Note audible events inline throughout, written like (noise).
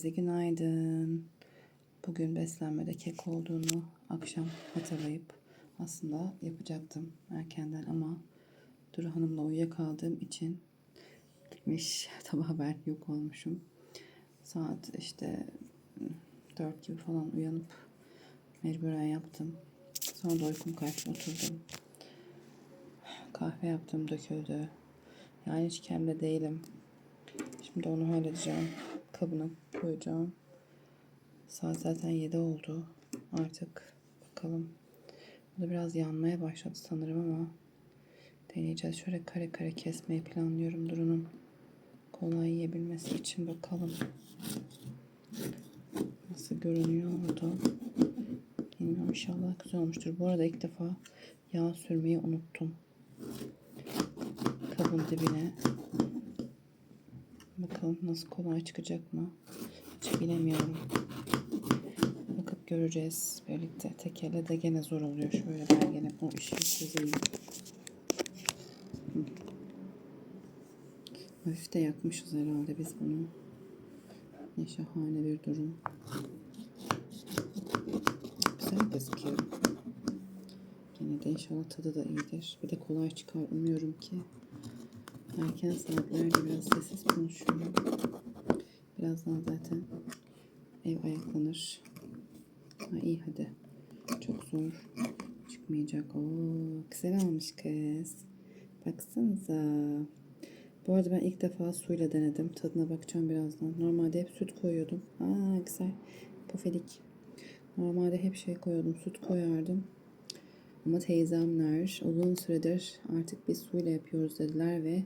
Herkese günaydın. Bugün beslenmede kek olduğunu akşam hatırlayıp aslında yapacaktım erkenden ama Duru Hanım'la uyuyakaldığım için gitmiş (laughs) tabağa ben yok olmuşum. Saat işte 4 gibi falan uyanıp mecburen yaptım. Sonra da uykum kaçtı oturdum. Kahve yaptım döküldü. Yani hiç kendimde değilim. Şimdi onu halledeceğim. Kabına koyacağım. Saat zaten 7 oldu. Artık bakalım. Bu da biraz yanmaya başladı sanırım ama deneyeceğiz. Şöyle kare kare kesmeyi planlıyorum Duru'nun kolay yiyebilmesi için bakalım. Nasıl görünüyor orada. Bilmiyorum inşallah güzel olmuştur. Bu arada ilk defa yağ sürmeyi unuttum. Kabın dibine. Bakalım nasıl kolay çıkacak mı? Hiç bilemiyorum. Bakıp göreceğiz birlikte. Tek elle de gene zor oluyor. Şöyle ben gene o işi çözeyim. Hafif de yakmışız herhalde biz bunu. Ne şahane bir durum. Güzel gözüküyor. Yine de inşallah tadı da iyidir. Bir de kolay çıkar. Umuyorum ki. Erken saatlerde biraz sessiz konuşuyorum. Birazdan zaten ev ayaklanır. Ha, iyi hadi. Çok zor. Çıkmayacak. Oo, güzel olmuş kız. Baksanıza. Bu arada ben ilk defa suyla denedim. Tadına bakacağım birazdan. Normalde hep süt koyuyordum. Aa güzel. Pofelik. Normalde hep şey koyuyordum. Süt koyardım. Ama teyzemler uzun süredir artık biz suyla yapıyoruz dediler ve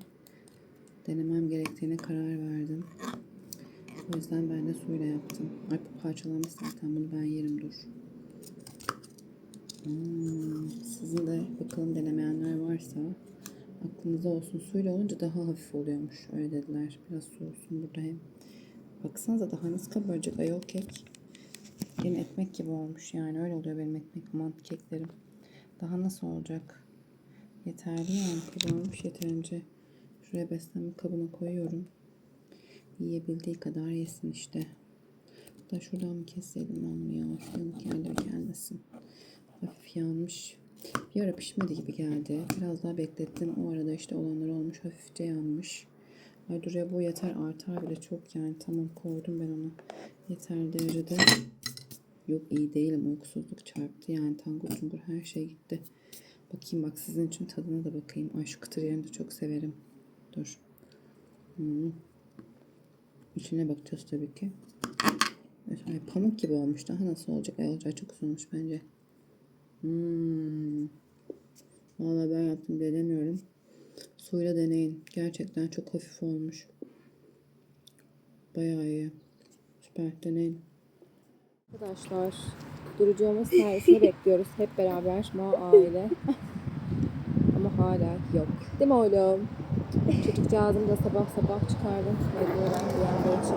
denemem gerektiğine karar verdim. O yüzden ben de suyla yaptım. Ay bu parçalanmış zaten bunu ben yerim dur. Hmm, sizin de bakalım denemeyenler varsa aklınızda olsun. Suyla olunca daha hafif oluyormuş. Öyle dediler. Biraz soğusun burada hem. Baksanıza daha nasıl kabaracak ayol kek. Yine ekmek gibi olmuş yani. Öyle oluyor benim ekmek mantı keklerim. Daha nasıl olacak? Yeterli yani. Kabarmış yeterince. Şuraya beslenme kabına koyuyorum. Yiyebildiği kadar yesin işte. Da şuradan mı kesseydim ben bunu ya? Yanık yerleri gelmesin. Hafif yanmış. Bir ara pişmedi gibi geldi. Biraz daha beklettim. O arada işte olanlar olmuş. Hafifçe yanmış. Ay duruya bu yeter artar bile çok yani. Tamam koydum ben onu. Yeter derecede. Yok iyi değilim. Uykusuzluk çarptı yani. Tangur tungur her şey gitti. Bakayım bak sizin için tadına da bakayım. Ay şu kıtır yerini de çok severim. Dur. Hmm. İçine bakacağız tabii ki. Ay, pamuk gibi olmuş. Daha nasıl olacak? Ay olacak çok güzel olmuş bence. Hmm. Vallahi ben yaptım diye demiyorum. Suyla deneyin. Gerçekten çok hafif olmuş. Bayağı iyi. Süper deneyin. Arkadaşlar durucuğumuz servisini (laughs) bekliyoruz hep beraber ma aile. (laughs) Ama hala yok. Değil mi oğlum? Çocukcağızımı da sabah sabah çıkardım. Mecburen bir yerde için.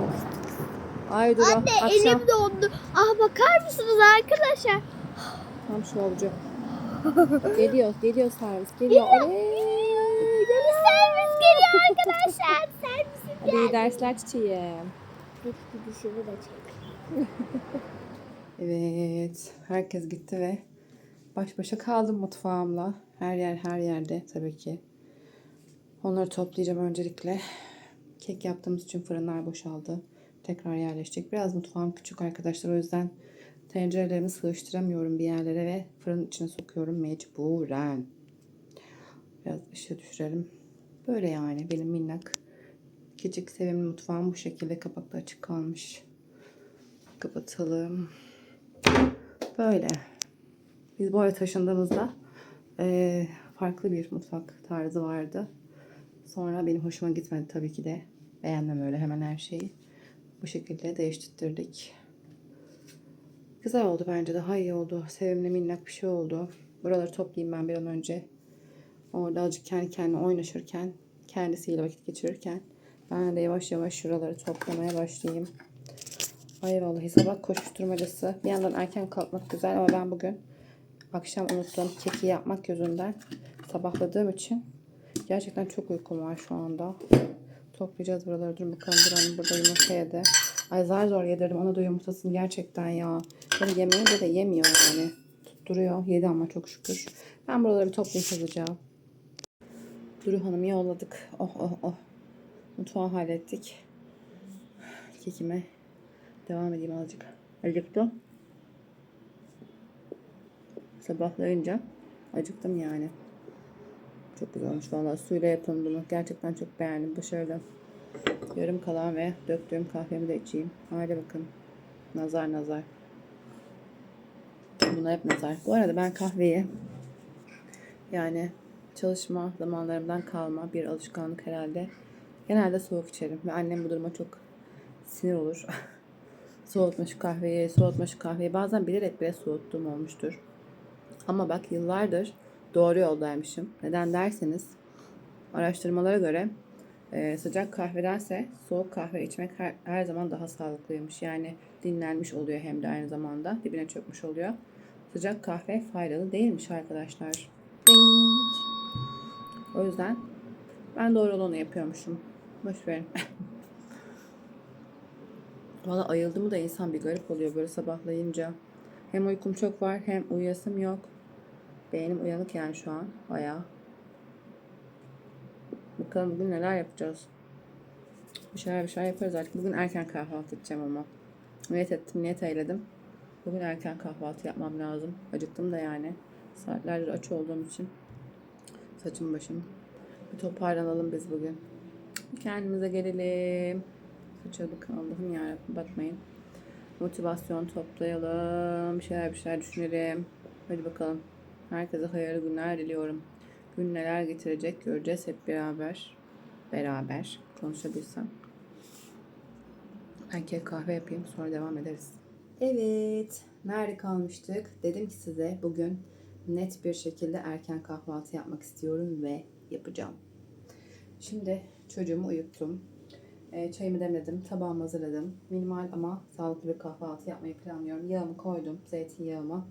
Ay dur Anne akşam. elim dondu. Ah bakar mısınız arkadaşlar? Tam şu olacak. geliyor, geliyor servis. Geliyor. Oley! Servis geliyor arkadaşlar. (laughs) Servisim Hadi iyi dersler çiçeğim. Dur bir dişimi de çek. (laughs) Evet, herkes gitti ve baş başa kaldım mutfağımla. Her yer her yerde tabii ki. Onları toplayacağım öncelikle. Kek yaptığımız için fırınlar boşaldı. Tekrar yerleşecek. Biraz mutfağım küçük arkadaşlar. O yüzden tencerelerimi sığıştıramıyorum bir yerlere ve fırının içine sokuyorum mecburen. Biraz ışığı düşürelim. Böyle yani benim minnak küçük sevimli mutfağım bu şekilde kapakta açık kalmış. Kapatalım. Böyle. Biz bu eve taşındığımızda eee, farklı bir mutfak tarzı vardı. Sonra benim hoşuma gitmedi tabii ki de. Beğenmem öyle hemen her şeyi. Bu şekilde değiştirdik. Güzel oldu bence. Daha iyi oldu. Sevimli minnak bir şey oldu. Buraları toplayayım ben bir an önce. Orada azıcık kendi kendine oynaşırken, kendisiyle vakit geçirirken ben de yavaş yavaş şuraları toplamaya başlayayım. Ay vallahi sabah koşuşturmacası. Bir yandan erken kalkmak güzel ama ben bugün akşam unuttum keki yapmak yüzünden sabahladığım için gerçekten çok uykum var şu anda. Toplayacağız buraları. Dur bakalım buranın burada yumurta yedi. Ay zar zor yedirdim ona da yumurtasını gerçekten ya. Böyle yemeği de yemiyor yani. Tutturuyor. Yedi ama çok şükür. Ben buraları toplayıp alacağım. Duru Hanım'ı yolladık. Oh oh oh. Mutfağı hallettik. Kekime devam edeyim azıcık. Acıktım. Sabahlayınca acıktım yani. Çok güzel olmuş valla. Suyla yapın bunu. Gerçekten çok beğendim. Başarılı. Yarım kalan ve döktüğüm kahvemi de içeyim. Hadi bakın. Nazar nazar. Buna hep nazar. Bu arada ben kahveyi yani çalışma zamanlarımdan kalma bir alışkanlık herhalde. Genelde soğuk içerim ve annem bu duruma çok sinir olur. (laughs) soğutma şu kahveyi, soğutma şu kahveyi. Bazen bilerek bile soğuttuğum olmuştur. Ama bak yıllardır doğru yoldaymışım. Neden derseniz araştırmalara göre e, sıcak kahvedense soğuk kahve içmek her, her zaman daha sağlıklıymış. Yani dinlenmiş oluyor hem de aynı zamanda dibine çökmüş oluyor. Sıcak kahve faydalı değilmiş arkadaşlar. Ding. O yüzden ben doğru olanı yapıyormuşum. Boş verin. (laughs) Valla ayıldı mı da insan bir garip oluyor böyle sabahlayınca. Hem uykum çok var hem uyuyasım yok. Beynim uyanık yani şu an bayağı. Bakalım bugün neler yapacağız. Bir şeyler bir şeyler yaparız artık. Bugün erken kahvaltı edeceğim ama. Niyet ettim, niyet eyledim. Bugün erken kahvaltı yapmam lazım. Acıktım da yani. Saatlerdir aç olduğum için. Saçım başım. Bir toparlanalım biz bugün. Kendimize gelelim. Saça bakın Allah'ım yarabbim bakmayın. Motivasyon toplayalım. Bir şeyler bir şeyler düşünelim. Hadi bakalım. Herkese hayırlı günler diliyorum. Gün neler getirecek göreceğiz hep beraber. Beraber konuşabilsem. Ben kahve yapayım sonra devam ederiz. Evet. Nerede kalmıştık? Dedim ki size bugün net bir şekilde erken kahvaltı yapmak istiyorum ve yapacağım. Şimdi çocuğumu uyuttum. E, çayımı demledim, tabağımı hazırladım. Minimal ama sağlıklı bir kahvaltı yapmayı planlıyorum. Yağımı koydum, zeytinyağımı.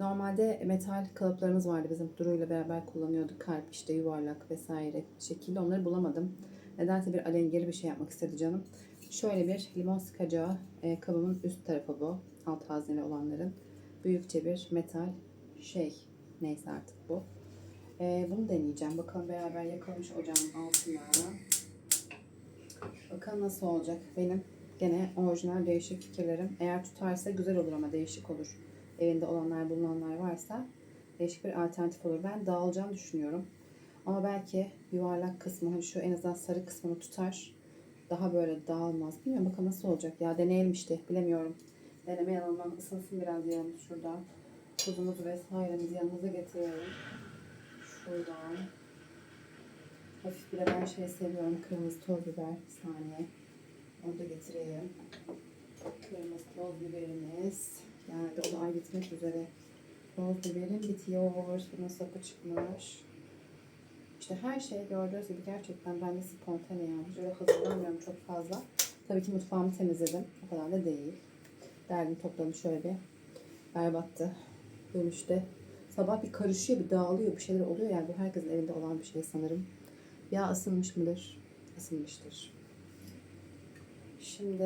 Normalde metal kalıplarımız vardı bizim Duru ile beraber kullanıyorduk. Kalp işte yuvarlak vesaire şekilde onları bulamadım. Nedense bir alengiri bir şey yapmak istedi canım. Şöyle bir limon sıkacağı e, kabımın üst tarafı bu. Alt hazneli olanların. Büyükçe bir metal şey. Neyse artık bu. E, bunu deneyeceğim. Bakalım beraber yakalım şu ocağın altına. Bakalım nasıl olacak. Benim gene orijinal değişik fikirlerim. Eğer tutarsa güzel olur ama değişik olur. Evinde olanlar bulunanlar varsa değişik bir alternatif olur. Ben dağılacağını düşünüyorum. Ama belki yuvarlak kısmı, hani şu en azından sarı kısmını tutar. Daha böyle dağılmaz. Bilmiyorum bakalım nasıl olacak. Ya deneyelim işte. Bilemiyorum. Deneme yanılmam. Isınsın biraz yağımız şurada. Tuzumuzu vesairemizi yanımıza getirelim. Şuradan. Hafif bir de ben şey seviyorum. Kırmızı toz biber. Bir saniye. Onu da getireyim. Kırmızı toz biberimiz. Geldi. O da ay bitmek üzere. Toz biberim bitiyor. Bunun sapı çıkmış. İşte her şey gördüğünüz gibi gerçekten bende spontane yani. Öyle hazırlamıyorum çok fazla. Tabii ki mutfağımı temizledim. O kadar da değil. Derdim topladım şöyle bir. Berbattı. Dönüşte. Sabah bir karışıyor, bir dağılıyor, bir şeyler oluyor. Yani bu herkesin evinde olan bir şey sanırım. Ya ısınmış mıdır? Isınmıştır. Şimdi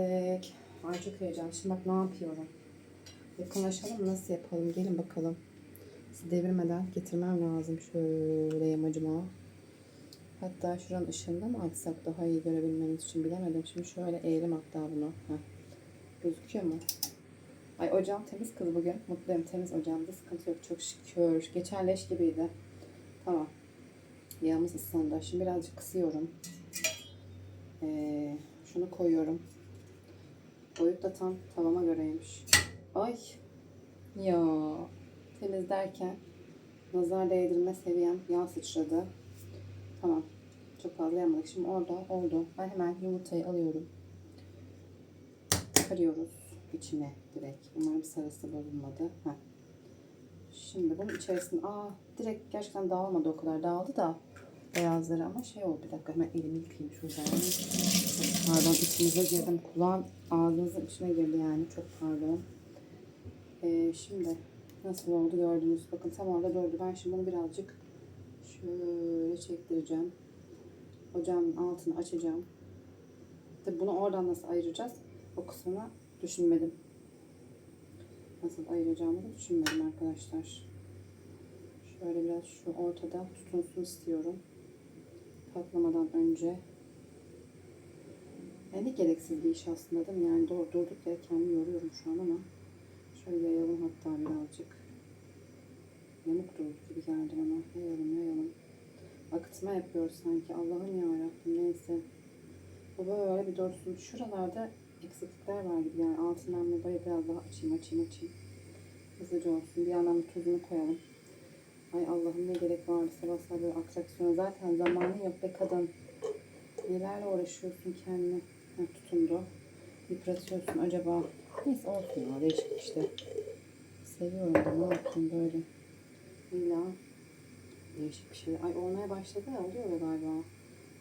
ay çok heyecan. Şimdi bak ne yapıyorum. Yakınlaşalım nasıl yapalım? Gelin bakalım. Sizi devirmeden getirmem lazım şöyle yamacıma. Hatta şuranın ışığında mı açsak daha iyi görebilmeniz için bilemedim. Şimdi şöyle eğelim hatta bunu. Heh. Gözüküyor mu? Ay ocağım temiz kız bugün. Mutluyum temiz ocağımda sıkıntı yok çok şükür. Geçen leş gibiydi. Tamam. Yağımız ısındı. Şimdi birazcık kısıyorum. Ee, şunu koyuyorum. Boyut da tam tavama göreymiş. Ay. Ya. Temiz derken nazar değdirme seviyem yağ sıçradı. Tamam. Çok fazla yapmadık. Şimdi orada oldu. Ben hemen yumurtayı alıyorum. Karıyoruz içine direkt. Umarım sarısı bozulmadı. Heh. Şimdi bunun içerisinde aa direkt gerçekten dağılmadı o kadar. Dağıldı da beyazları ama şey oldu. Bir dakika hemen elimi yıkayayım şuradan. Pardon içinize girdim. Kulağın ağzınızın içine girdi yani. Çok pardon. Ee, şimdi nasıl oldu gördünüz. Bakın tam orada durdu. Ben şimdi bunu birazcık şöyle çektireceğim. Ocağın altını açacağım. Tabii bunu oradan nasıl ayıracağız? O kısmını düşünmedim. Nasıl ayıracağımı da düşünmedim arkadaşlar. Şöyle biraz şu ortada tutunsun istiyorum. Patlamadan önce. Yani gereksiz bir iş aslında değil mi? Yani durduk yere kendimi yoruyorum şu an ama. Şöyle yayalım hatta birazcık. Yamuk durdu gibi geldi bana. Yayalım yayalım. Akıtma yapıyoruz sanki. Allah'ım yarabbim neyse. Bu böyle bir dursun. Şuralarda eksiklikler var gibi. Yani altından böyle biraz daha açayım açayım açayım. Hızlıca olsun. Bir yandan da tuzunu koyalım. Ay Allah'ım ne gerek vardı sabah sabah böyle atraksiyona. Zaten zamanın yok be kadın. Nelerle uğraşıyorsun kendine. Heh, tutundu. Yıpratıyorsun acaba. Neyse olsun ya değişik işte. Seviyorum da ne yapayım böyle. İlla değişik bir şey. Ay olmaya başladı ya oluyor galiba.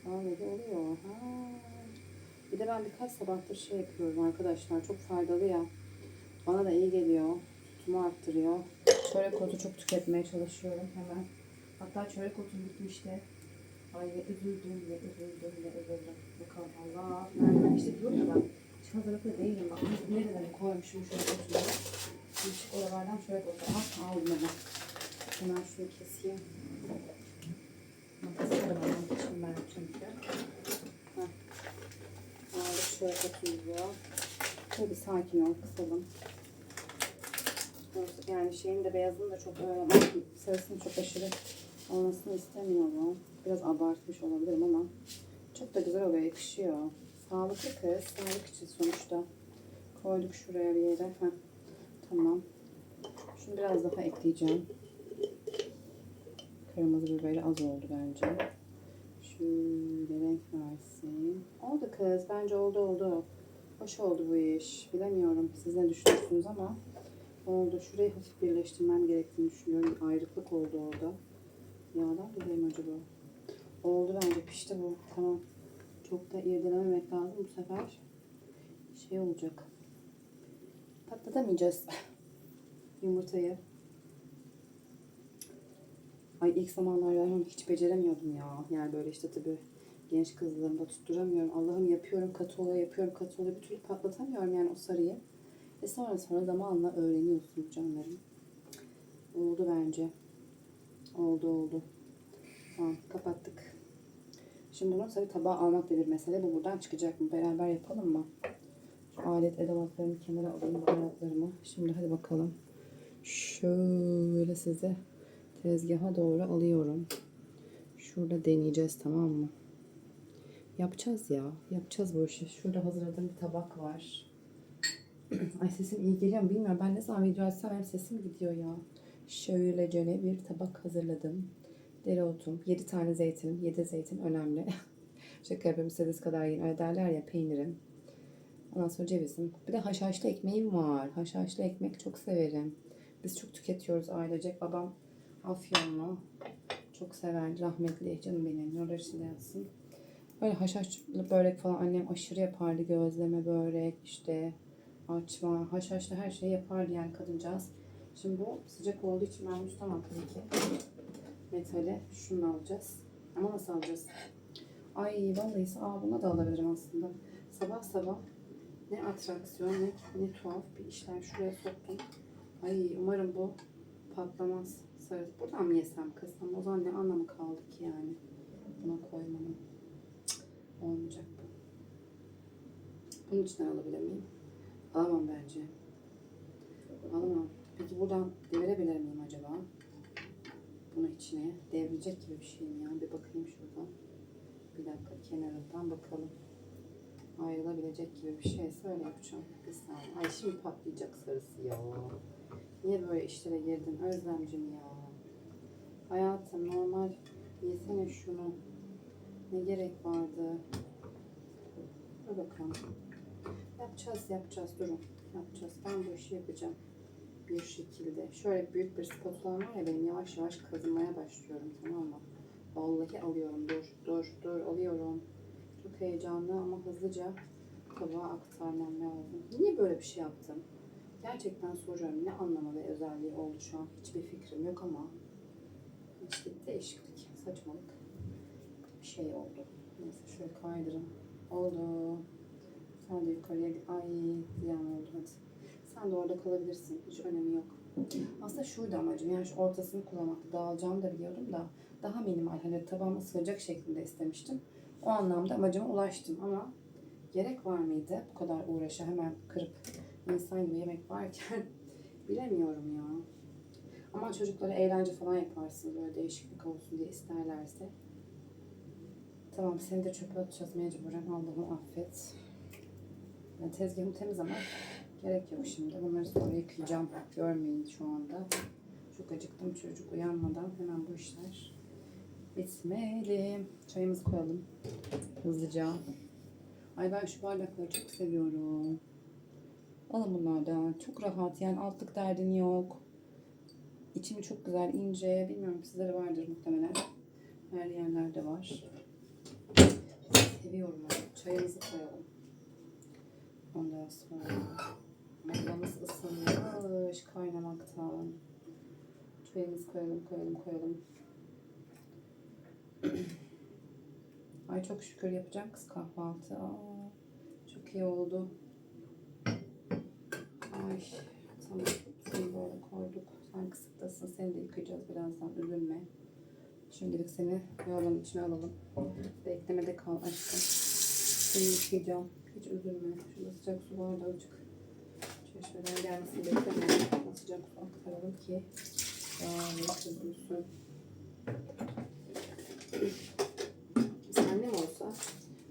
Vallahi oluyor. Ha. Bir de ben birkaç sabahtır şey yapıyorum arkadaşlar. Çok faydalı ya. Bana da iyi geliyor. Tutumu arttırıyor. Çörek otu çok tüketmeye çalışıyorum hemen. Hatta çörek otum bitmişti. Ay ne üzüldüm ne üzüldüm ne üzüldüm. Bakalım Allah. Nereden işte diyorum ya ben. Hiç hazırlıklı değilim. Bak nereden koymuşum çörek otunu. Hiç oralardan çörek otu al, aldım hemen. Hemen şunu keseyim. Da bana için ben çünkü. Heh. Aldık çörek otumuzu. Şöyle sakin ol kısalım. Yani şeyin de beyazını da çok öyle sarısını çok aşırı olmasını istemiyorum. Biraz abartmış olabilirim ama çok da güzel oluyor, yakışıyor. Sağlıklı kız, sağlık için sonuçta. Koyduk şuraya bir yere. Heh. Tamam. Şunu biraz daha ekleyeceğim. Kırmızı biberi az oldu bence. Şöyle renk versin. Oldu kız. Bence oldu oldu. Hoş oldu bu iş. Bilemiyorum siz ne düşünüyorsunuz ama oldu. Şurayı hafif birleştirmem gerektiğini düşünüyorum. Bir ayrıklık oldu orada. Yağdan dolayı mı acaba? Oldu bence pişti bu. Tamam. Çok da irdelememek lazım bu sefer. Şey olacak. Patlatamayacağız (laughs) yumurtayı. Ay ilk zamanlar ben hiç beceremiyordum ya. Yani böyle işte tabii genç kızlarımda tutturamıyorum. Allah'ım yapıyorum katı oluyor, yapıyorum katı oluyor. Bir türlü patlatamıyorum yani o sarıyı. Ve sonra sonra zamanla öğreniyorsunuz canlarım. Oldu bence. Oldu oldu. Tamam kapattık. Şimdi bunu tabii tabağa almak da bir mesele. Bu buradan çıkacak mı? Beraber yapalım mı? Şu alet edevatlarımı kenara alayım baharatlarımı. Şimdi hadi bakalım. Şöyle size tezgaha doğru alıyorum. Şurada deneyeceğiz tamam mı? Yapacağız ya. Yapacağız bu işi. Şurada hazırladığım bir tabak var. (clears throat) Ay sesim iyi geliyor mu bilmiyorum. Ben ne zaman video açsam sesim gidiyor ya. Şöyle bir tabak hazırladım. Dereotum, 7 tane zeytinim. 7 zeytin önemli. Şaka yapıyorum istediğiniz kadar yiyin. Öyle derler ya peynirim. Ondan sonra cevizim. Bir de haşhaşlı ekmeğim var. Haşhaşlı ekmek çok severim. Biz çok tüketiyoruz ailecek. Babam Afyonlu. Çok sever. Rahmetli canım benim. Nurlar içinde yatsın. Böyle haşhaşlı börek falan annem aşırı yapardı. Gözleme börek işte açma, haşhaşlı her şeyi yapardı yani kadıncağız. Şimdi bu sıcak olduğu için ben tutamam tabii ki. Metali şunu alacağız. Ama nasıl alacağız? Ay vallahi aa buna da alabilirim aslında. Sabah sabah ne atraksiyon ne, ne tuhaf bir işler şuraya soktum. Ay umarım bu patlamaz. Sarı. Buradan mı yesem kız? Ama o zaman ne anlamı kaldı ki yani? Buna koymanın. Cık, olmayacak bu. Bunun içinden alabilir miyim? Alamam bence. Alamam. Peki buradan devirebilir miyim acaba? Bunu içine devrilecek gibi bir şey mi ya? Bir bakayım şuradan. Bir dakika kenarından bakalım. Ayrılabilecek gibi bir şeyse öyle yapacağım. Bir saniye. Ay şimdi patlayacak sarısı ya. Niye böyle işlere girdin Özlemcim ya? Hayatım normal yesene şunu. Ne gerek vardı? Dur bakalım. Yapacağız yapacağız durun. Yapacağız. Ben bu işi yapacağım. Bir şekilde. Şöyle büyük bir spatulam var ya benim yavaş yavaş kazınmaya başlıyorum tamam mı? Vallahi alıyorum. Dur dur dur alıyorum. Çok heyecanlı ama hızlıca tabağa aktarmam lazım. Niye böyle bir şey yaptım? Gerçekten soruyorum. Ne anlamı ve özelliği oldu şu an? Hiçbir fikrim yok ama işte değişiklik, saçmalık bir şey oldu. Neyse şöyle kaydırın. Oldu. Sen de yukarıya. Ay ziyan oldu hadi. Sen de orada kalabilirsin. Hiç önemi yok. Aslında şuydu amacım. Yani şu ortasını kullanmakta dağılacağımı da biliyordum da daha minimal. Hani tabağıma sığacak şeklinde istemiştim. O anlamda amacıma ulaştım ama gerek var mıydı bu kadar uğraşa hemen kırıp insan gibi yemek varken (laughs) bilemiyorum ya. Ama çocuklara eğlence falan yaparsın böyle değişiklik olsun diye isterlerse. Tamam seni de çöpe atacağız mecburen Allah'ım affet. Yani tezgahım temiz ama gerek yok şimdi. Bunları sonra yıkayacağım. Görmeyin şu anda. Çok acıktım çocuk uyanmadan hemen bu işler bitmeli. Çayımızı koyalım hızlıca. Ay ben şu bardakları çok seviyorum. Alın bunlardan. Çok rahat yani altlık derdin yok. İçimi çok güzel ince. Bilmiyorum sizde de vardır muhtemelen. Her yerlerde var. Seviyorum. Çayımızı koyalım. Ondan sonra mutlamız ısınmış kaynamaktan. Çayımızı koyalım, koyalım, koyalım. (clears throat) Ay çok şükür yapacağım kız kahvaltı. Aa, çok iyi oldu. Ay tamam. Seni böyle koyduk. Sen kısıktasın. Seni de yıkayacağız birazdan. Üzülme. Şimdilik seni yoğurmanın içine alalım. Beklemede kal aşkım. Seni yıkayacağım. Hiç üzülme. Şurada sıcak su var da azıcık. Çeşmeden gelmesini beklemeyelim. Sıcak aktaralım ki yağlı çözülsün. Annem olsa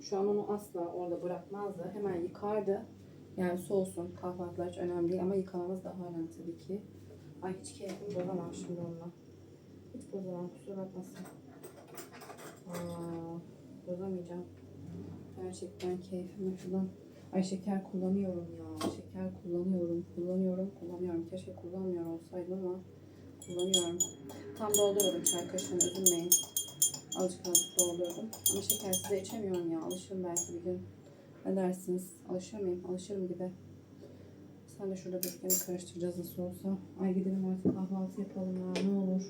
şu an onu asla orada bırakmazdı. Hemen yıkardı. Yani soğusun. Kahvaltılar hiç önemli değil ama yıkamamız daha önemli tabii ki. Ay hiç keyfim bozamam şimdi onunla. Hiç bozamam kusura bakmasın. Aa, bozamayacağım. Gerçekten keyfime şuradan. Ay şeker kullanıyorum ya. Şeker kullanıyorum, kullanıyorum, kullanıyorum. Keşke kullanmıyor olsaydım ama kullanıyorum. Tam dolduruyorum çay kaşığını üzülmeyin. Azıcık azıcık doldurdum. Ama şekersiz de içemiyorum ya. Alışırım belki bir gün. Ne dersiniz? Alışır mıyım? Alışırım gibi. Sen de şurada. Yine karıştıracağız nasıl olsa. Ay gidelim artık kahvaltı yapalım ya. Ne olur.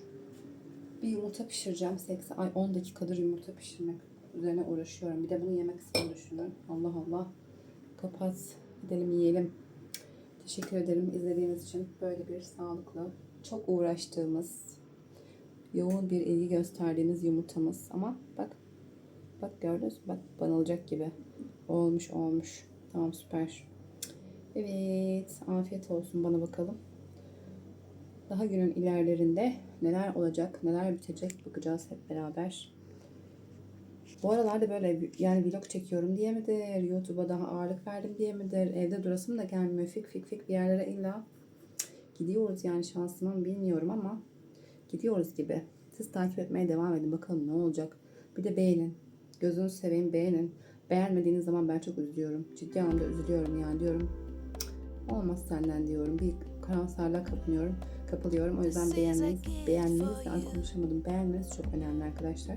Bir yumurta pişireceğim. 80, ay 10 dakikadır yumurta pişirmek üzerine uğraşıyorum. Bir de bunu yemek kısmını düşünün. Allah Allah. Kapat. Gidelim yiyelim. Teşekkür ederim izlediğiniz için. Böyle bir sağlıklı, çok uğraştığımız, yoğun bir ilgi gösterdiğiniz yumurtamız. Ama bak, bak gördünüz mü? Bak banılacak gibi. Olmuş olmuş. Tamam süper. Evet. Afiyet olsun bana bakalım. Daha günün ilerlerinde neler olacak, neler bitecek bakacağız hep beraber. Bu aralarda böyle yani vlog çekiyorum diye midir, YouTube'a daha ağırlık verdim diye midir, evde durasım da gelmiyor. Fik fik fik bir yerlere illa gidiyoruz yani şansımı bilmiyorum ama gidiyoruz gibi. Siz takip etmeye devam edin bakalım ne olacak. Bir de beğenin. Gözünüzü seveyim beğenin. Beğenmediğiniz zaman ben çok üzülüyorum. Ciddi anlamda üzülüyorum yani diyorum. "Cık, Olmaz senden diyorum. Bir karamsarlığa kapılıyorum. Kapılıyorum. O yüzden beğenmeniz, beğenmeniz, ay konuşamadım. Beğenmeniz çok önemli arkadaşlar.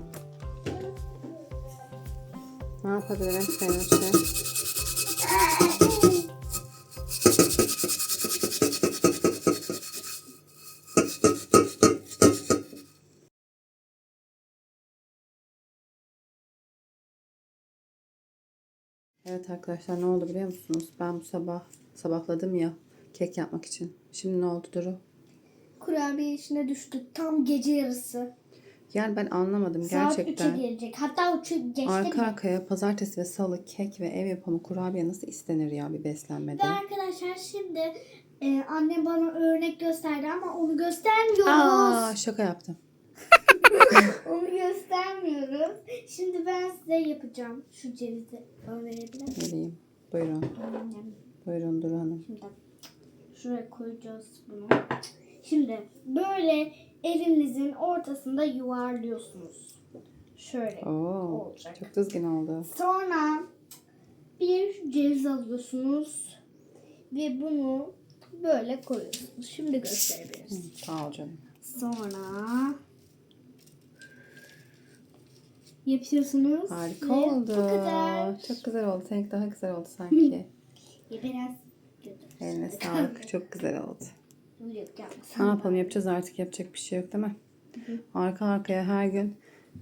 Ne yapabilirim senin için? Evet arkadaşlar ne oldu biliyor musunuz? Ben bu sabah sabahladım ya kek yapmak için. Şimdi ne oldu Duru? Kurabiye içine düştü tam gece yarısı. Yani ben anlamadım Saat gerçekten. 3'e gelecek. Hatta 3'ü geçti Arka bile. arkaya pazartesi ve salı kek ve ev yapımı kurabiye nasıl istenir ya bir beslenmede? Ve arkadaşlar şimdi e, annem bana örnek gösterdi ama onu göstermiyoruz. Aa şaka yaptım. (laughs) Onu göstermiyoruz. Şimdi ben size yapacağım. Şu cevizi misin? Vereyim. Buyurun. Buyurun Duru Hanım. Şimdi şuraya koyacağız bunu. Şimdi böyle elinizin ortasında yuvarlıyorsunuz. Şöyle Oo, olacak. çok düzgün oldu. Sonra bir ceviz alıyorsunuz ve bunu böyle koyuyorsunuz. Şimdi gösterebiliriz. Sağ ol canım. Sonra yapıyorsunuz. Harika ve oldu. Bu kadar. Çok güzel oldu. Seninki daha güzel oldu sanki. (laughs) Biraz. Eline sağlık. Çok güzel oldu. Ne yapalım yapacağız artık yapacak bir şey yok değil mi? Arka arkaya her gün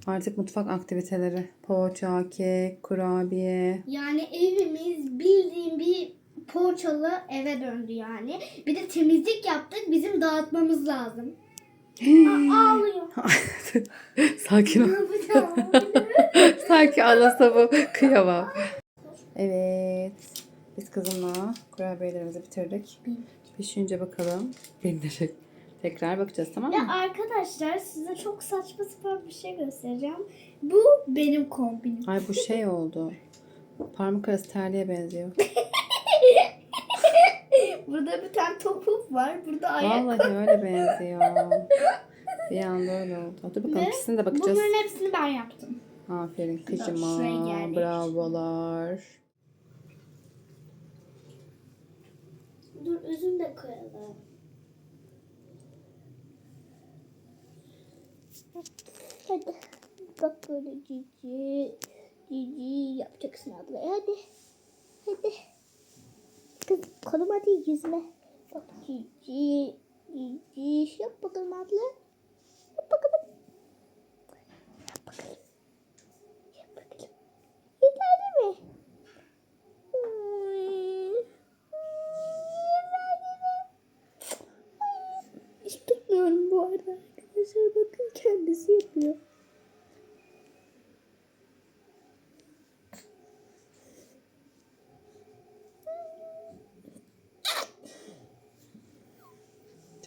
artık mutfak aktiviteleri. Poğaça, kek, kurabiye. Yani evimiz bildiğin bir poğaçalı eve döndü yani. Bir de temizlik yaptık. Bizim dağıtmamız lazım. Aa, ağlıyor. (laughs) Sakin ol. Anlasa (laughs) bu kıyamam. Evet. Biz kızımla kurabiyelerimizi bitirdik. Pişince bakalım. Bindirdik. Tekrar bakacağız tamam ya mı? arkadaşlar size çok saçma sapan bir şey göstereceğim. Bu benim kombinim. Ay bu şey oldu. Parmak arası terliğe benziyor. (laughs) Burada bir tane topuk var. Burada ayak. Vallahi öyle benziyor. Bir anda öyle oldu. Dur bakalım Ve ikisine de bakacağız. Bunların hepsini ben yaptım. Aferin kızıma. Bravolar. Dur üzüm de koyalım. Hadi. Bak böyle cici. Cici yapacaksın ablaya. Hadi. Hadi. Kız koluma değil yüzüme. Bak cici. Cici. Yap bakalım abla. Yap bakalım. Yap bakalım. Yap bakalım. Yeterli mi? Hmm. Yeterli mi? Hiç tutmuyorum bu arada arkadaşlar. Bakın kendisi yapıyor.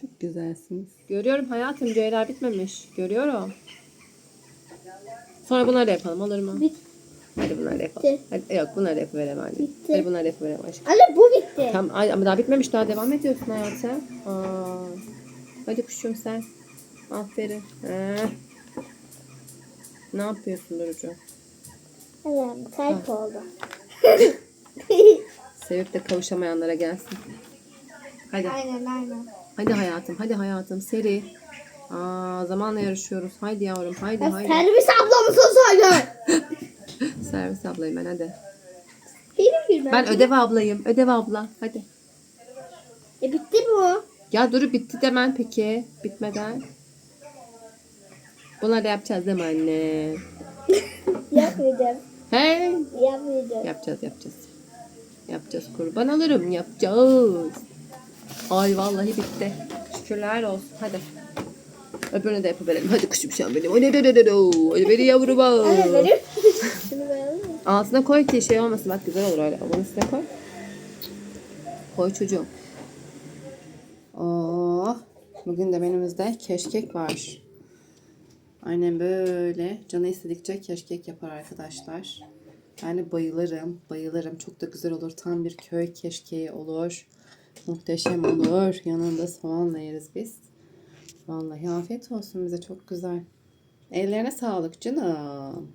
Çok güzelsiniz. Görüyorum hayatım ceyler bitmemiş. Görüyorum. Sonra bunları da yapalım olur mu? Bitti. Hadi bunları da yapalım. Bitti. Hadi, yok bunları da yapıverem anne. Bitti. Hadi bunları da yapıverem aşkım. Anne bu bitti. Tamam ay- ama daha bitmemiş daha devam ediyorsun hayatım. Aa, hadi kuşum sen. Aferin. Heh. Ne yapıyorsun Durucu? Annem kalp oldu. Sevip de kavuşamayanlara gelsin. Hadi. aynen aynen. Hadi hayatım. Hadi hayatım. Seri. Aa, zamanla yarışıyoruz. Haydi yavrum. Haydi haydi. Servis ablamısın söyle. (laughs) Servis ablayım ben hadi. Benim bir Ben ödev ablayım. Ödev abla. Hadi. E bitti bu. Ya Duru bitti demen peki. Bitmeden. Bunları da yapacağız değil mi anne? (laughs) Yapmayacağım. Hey. Yapmayacağım. Yapacağız yapacağız. Yapacağız kurban olurum yapacağız. Ay vallahi bitti. Şükürler olsun hadi. Öbürünü de yapıverelim. Hadi kuşum sen benim. Hadi hadi hadi hadi. Hadi beni yavrum. Anne (laughs) benim. Altına koy ki şey olmasın. Bak güzel olur öyle. Bunun üstüne koy. Koy çocuğum. Oh. Bugün de menümüzde keşkek var. Annem böyle canı istedikçe keşkek yapar arkadaşlar. De bayılırım. Bayılırım. Çok da güzel olur. Tam bir köy keşkeği olur. Muhteşem olur. Yanında soğanla yeriz biz. Vallahi afiyet olsun bize. Çok güzel. Ellerine sağlık canım.